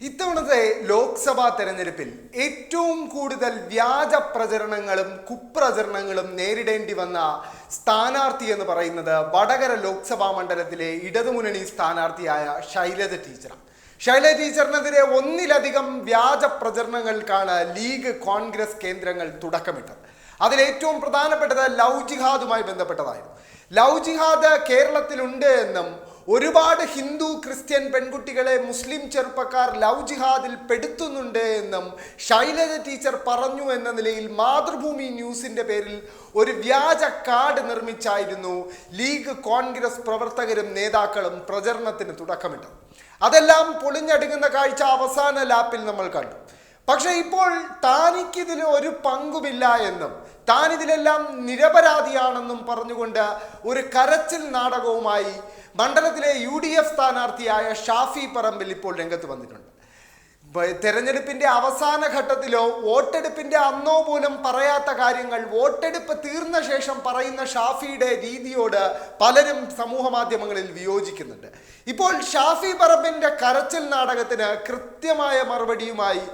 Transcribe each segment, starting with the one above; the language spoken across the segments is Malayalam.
ഇത്തവണത്തെ ലോക്സഭാ തെരഞ്ഞെടുപ്പിൽ ഏറ്റവും കൂടുതൽ വ്യാജ പ്രചരണങ്ങളും കുപ്രചരണങ്ങളും നേരിടേണ്ടി വന്ന സ്ഥാനാർത്ഥി എന്ന് പറയുന്നത് വടകര ലോക്സഭാ മണ്ഡലത്തിലെ ഇടതുമുന്നണി സ്ഥാനാർത്ഥിയായ ശൈലജ ടീച്ചറാണ് ശൈല ടീച്ചറിനെതിരെ ഒന്നിലധികം വ്യാജ പ്രചരണങ്ങൾക്കാണ് ലീഗ് കോൺഗ്രസ് കേന്ദ്രങ്ങൾ തുടക്കമിട്ടത്. അതിലേറ്റവും പ്രധാനപ്പെട്ടത് ലവ് ജിഹാദുമായി ബന്ധപ്പെട്ടതായിരുന്നു. ലവ് ജിഹാദ് കേരളത്തിലുണ്ട് എന്നും ഒരുപാട് ഹിന്ദു ക്രിസ്ത്യൻ പെൺകുട്ടികളെ മുസ്ലിം ചെറുപ്പക്കാർ ലവ് ജിഹാദിൽ പെടുത്തുന്നുണ്ട് എന്നും ശൈലജ ടീച്ചർ പറഞ്ഞു എന്ന നിലയിൽ മാതൃഭൂമി ന്യൂസിന്റെ പേരിൽ ഒരു വ്യാജ കാർഡ് നിർമ്മിച്ചായിരുന്നു ലീഗ് കോൺഗ്രസ് പ്രവർത്തകരും നേതാക്കളും പ്രചരണത്തിന് തുടക്കമിട്ടത്. അതെല്ലാം പൊളിഞ്ഞടുങ്ങുന്ന കാഴ്ച അവസാന ലാപ്പിൽ നമ്മൾ കണ്ടു. പക്ഷെ ഇപ്പോൾ താനിക്കിതിൽ ഒരു പങ്കുമില്ല എന്നും താൻ ഇതിലെല്ലാം നിരപരാധിയാണെന്നും പറഞ്ഞുകൊണ്ട് ഒരു കരച്ചിൽ നാടകവുമായി മണ്ഡലത്തിലെ യു ഡി എഫ് സ്ഥാനാർത്ഥിയായ ഷാഫി പറമ്പിൽ ഇപ്പോൾ രംഗത്ത് വന്നിട്ടുണ്ട്. തെരഞ്ഞെടുപ്പിന്റെ അവസാന ഘട്ടത്തിലോ വോട്ടെടുപ്പിന്റെ അന്നോ പോലും പറയാത്ത കാര്യങ്ങൾ വോട്ടെടുപ്പ് തീർന്ന ശേഷം പറയുന്ന ഷാഫിയുടെ രീതിയോട് പലരും സമൂഹ മാധ്യമങ്ങളിൽ വിയോജിക്കുന്നുണ്ട്. ഇപ്പോൾ ഷാഫി പറമ്പിന്റെ കരച്ചിൽ നാടകത്തിന് കൃത്യമായ മറുപടിയുമായി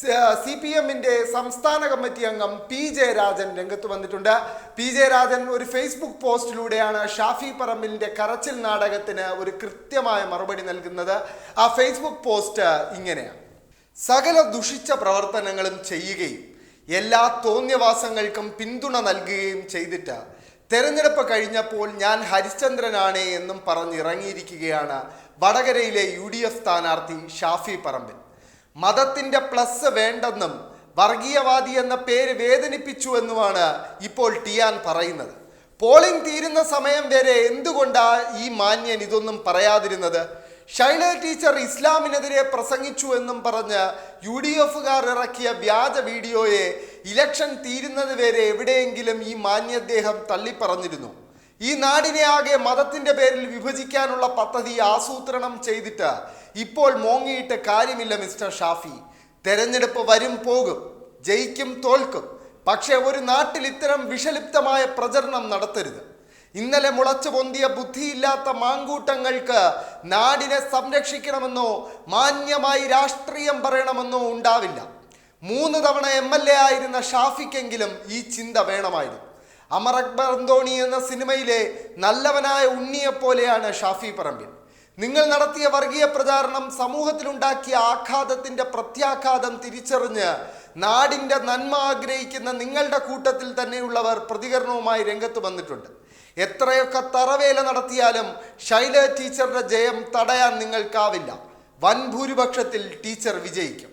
സി പി എമ്മിന്റെ സംസ്ഥാന കമ്മിറ്റി അംഗം പി ജയരാജൻ രംഗത്ത് വന്നിട്ടുണ്ട്. പി ജയരാജൻ ഒരു ഫേസ്ബുക്ക് പോസ്റ്റിലൂടെയാണ് ഷാഫി പറമ്പിന്റെ കരച്ചിൽ നാടകത്തിന് ഒരു കൃത്യമായ മറുപടി നൽകുന്നത്. ആ ഫേസ്ബുക്ക് പോസ്റ്റ് ഇങ്ങനെയാണ് സകല ദുഷിച്ച പ്രവർത്തനങ്ങളും ചെയ്യുകയും എല്ലാ തോന്നിയവാസങ്ങൾക്കും പിന്തുണ നൽകുകയും ചെയ്തിട്ട് തെരഞ്ഞെടുപ്പ് കഴിഞ്ഞപ്പോൾ ഞാൻ ഹരിശ്ചന്ദ്രനാണ് എന്നും പറഞ്ഞിറങ്ങിയിരിക്കുകയാണ് വടകരയിലെ യു ഡി എഫ് സ്ഥാനാർത്ഥി ഷാഫി പറമ്പിൽ. മതത്തിന്റെ പ്ലസ് വേണ്ടെന്നും വർഗീയവാദി എന്ന പേര് വേദനിപ്പിച്ചു എന്നുമാണ് ഇപ്പോൾ ടിയാൻ പറയുന്നത്. പോളിംഗ് തീരുന്ന സമയം വരെ എന്തുകൊണ്ടാ ഈ മാന്യൻ ഇതൊന്നും പറയാതിരുന്നത്? ഷൈല ടീച്ചർ ഇസ്ലാമിനെതിരെ പ്രസംഗിച്ചു എന്നും പറഞ്ഞ് യു ഡി എഫുകാർ ഇറക്കിയ വ്യാജ വീഡിയോയെ ഇലക്ഷൻ തീരുന്നത് വരെ എവിടെയെങ്കിലും ഈ മാന്യദ്ദേഹം തള്ളിപ്പറഞ്ഞിരുന്നു. ഈ നാടിനെ ആകെ മതത്തിന്റെ പേരിൽ വിഭജിക്കാനുള്ള പദ്ധതി ആസൂത്രണം ചെയ്തിട്ട് ഇപ്പോൾ മോങ്ങിയിട്ട് കാര്യമില്ല മിസ്റ്റർ ഷാഫി. തെരഞ്ഞെടുപ്പ് വരും പോകും ജയിക്കും തോൽക്കും. പക്ഷേ ഒരു നാട്ടിൽ ഇത്തരം വിഷലിപ്തമായ പ്രചരണം നടത്തരുത്. ഇന്നലെ മുളച്ചു പൊന്തിയ ബുദ്ധിയില്ലാത്ത മാങ്കൂട്ടങ്ങൾക്ക് നാടിനെ സംരക്ഷിക്കണമെന്നോ മാന്യമായി രാഷ്ട്രീയം പറയണമെന്നോ ഉണ്ടാവില്ല. മൂന്ന് തവണ എം എൽ എ ആയിരുന്ന ഷാഫിക്കെങ്കിലും ഈ ചിന്ത വേണമായിരുന്നു. അമർ അക്ബർ അന്തോണി എന്ന സിനിമയിലെ നല്ലവനായ ഉണ്ണിയെപ്പോലെയാണ് ഷാഫി പറമ്പിൽ. നിങ്ങൾ നടത്തിയ വർഗീയ പ്രചാരണം സമൂഹത്തിലുണ്ടാക്കിയ ആഘാതത്തിന്റെ പ്രത്യാഘാതം തിരിച്ചറിഞ്ഞ് നാടിന്റെ നന്മ ആഗ്രഹിക്കുന്ന നിങ്ങളുടെ കൂട്ടത്തിൽ തന്നെയുള്ളവർ പ്രതികരണവുമായി രംഗത്ത് വന്നിട്ടുണ്ട്. എത്രയൊക്കെ തറവേല നടത്തിയാലും ശൈല ടീച്ചറുടെ ജയം തടയാൻ നിങ്ങൾക്കാവില്ല. വൻ ഭൂരിപക്ഷത്തിൽ ടീച്ചർ വിജയിക്കും.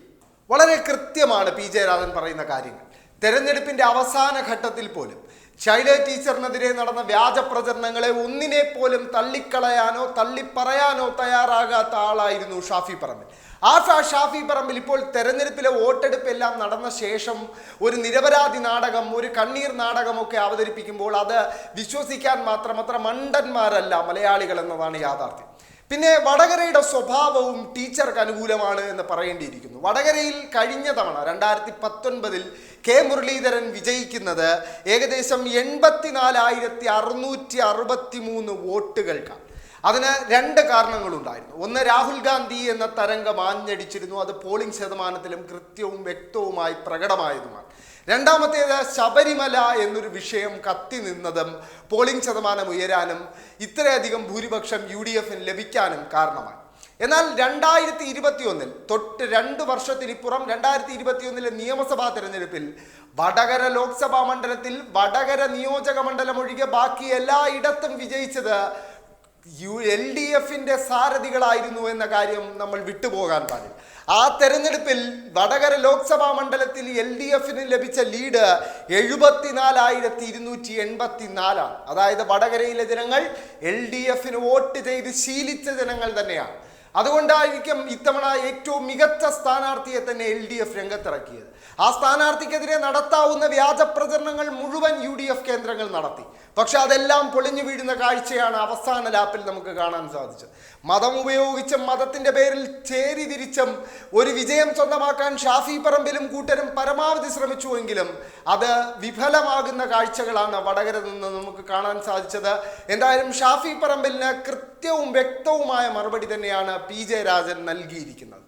വളരെ കൃത്യമാണ് പി ജയരാജൻ പറയുന്ന കാര്യങ്ങൾ. തെരഞ്ഞെടുപ്പിന്റെ അവസാന ഘട്ടത്തിൽ പോലും ശൈല ടീച്ചറിനെതിരെ നടന്ന വ്യാജ പ്രചരണങ്ങളെ ഒന്നിനെ പോലും തള്ളിക്കളയാനോ തള്ളിപ്പറയാനോ തയ്യാറാകാത്ത ആളായിരുന്നു ഷാഫി പറമ്പിൽ. ആ ഷാഫി പറമ്പിൽ ഇപ്പോൾ തെരഞ്ഞെടുപ്പിലെ വോട്ടെടുപ്പ് എല്ലാം നടന്ന ശേഷം ഒരു നിരപരാധി നാടകം ഒരു കണ്ണീർ നാടകമൊക്കെ അവതരിപ്പിക്കുമ്പോൾ അത് വിശ്വസിക്കാൻ മാത്രമത്ര മണ്ടന്മാരല്ല മലയാളികൾ എന്നതാണ് യാഥാർത്ഥ്യം. പിന്നെ വടകരയുടെ സ്വഭാവവും ടീച്ചർക്ക് അനുകൂലമാണ് എന്ന് പറയേണ്ടിയിരിക്കുന്നു. വടകരയിൽ കഴിഞ്ഞ തവണ രണ്ടായിരത്തി പത്തൊൻപതിൽ കെ മുരളീധരൻ വിജയിക്കുന്നത് ഏകദേശം എൺപത്തിനാലായിരത്തി അറുന്നൂറ്റി അറുപത്തി മൂന്ന് വോട്ടുകൾക്കാണ്. അതിന് രണ്ട് കാരണങ്ങളുണ്ടായിരുന്നു. ഒന്ന് രാഹുൽ ഗാന്ധി എന്ന തരംഗം ആഞ്ഞടിച്ചിരുന്നു. അത് പോളിംഗ് ശതമാനത്തിലും കൃത്യവും വ്യക്തവുമായി പ്രകടമായതുമാണ്. രണ്ടാമത്തേത് ശബരിമല എന്നൊരു വിഷയം കത്തി നിന്നതും പോളിംഗ് ശതമാനം ഉയരാനും ഇത്രയധികം ഭൂരിപക്ഷം യു ഡി എഫിന് ലഭിക്കാനും കാരണമായി. എന്നാൽ രണ്ടായിരത്തി ഇരുപത്തി ഒന്നിൽ തൊട്ട് രണ്ട് വർഷത്തിനിപ്പുറം രണ്ടായിരത്തി ഇരുപത്തി ഒന്നിലെ നിയമസഭാ തെരഞ്ഞെടുപ്പിൽ വടകര ലോക്സഭാ മണ്ഡലത്തിൽ വടകര നിയോജക മണ്ഡലം ഒഴികെ ബാക്കി എല്ലായിടത്തും വിജയിച്ചത് യു എൽ ഡി എഫിന്റെ സാരഥികളായിരുന്നു എന്ന കാര്യം നമ്മൾ വിട്ടുപോകാൻ പാടില്ല. ആ തെരഞ്ഞെടുപ്പിൽ വടകര ലോക്സഭാ മണ്ഡലത്തിൽ എൽ ഡി എഫിന് ലഭിച്ച ലീഡ് എഴുപത്തിനാലായിരത്തി ഇരുന്നൂറ്റി എൺപത്തി നാലാണ് അതായത് വടകരയിലെ ജനങ്ങൾ എൽ ഡി എഫിന് വോട്ട് ചെയ്ത് ശീലിച്ച ജനങ്ങൾ തന്നെയാണ്. അതുകൊണ്ടായിരിക്കും ഇത്തവണ ഏറ്റവും മികച്ച സ്ഥാനാർത്ഥിയെ തന്നെ എൽ ഡി എഫ് രംഗത്തിറക്കിയത്. ആ സ്ഥാനാർത്ഥിക്കെതിരെ നടത്താവുന്ന വ്യാജ പ്രചരണങ്ങൾ മുഴുവൻ യു ഡി എഫ് കേന്ദ്രങ്ങൾ നടത്തി. പക്ഷെ അതെല്ലാം പൊളിഞ്ഞു വീഴുന്ന കാഴ്ചയാണ് അവസാന ലാപ്പിൽ നമുക്ക് കാണാൻ സാധിച്ചത്. മതം ഉപയോഗിച്ചും മതത്തിന്റെ പേരിൽ ചേരി തിരിച്ചും ഒരു വിജയം സ്വന്തമാക്കാൻ ഷാഫി പറമ്പിലും കൂട്ടരും പരമാവധി ശ്രമിച്ചുവെങ്കിലും അത് വിഫലമാകുന്ന കാഴ്ചകളാണ് വടകര നിന്ന് നമുക്ക് കാണാൻ സാധിച്ചത്. എന്തായാലും ഷാഫി പറമ്പിലിന് കൃത്യവും വ്യക്തവുമായ മറുപടി തന്നെയാണ് പി ജെ രാജൻ നൽകിയിരിക്കുന്നത്.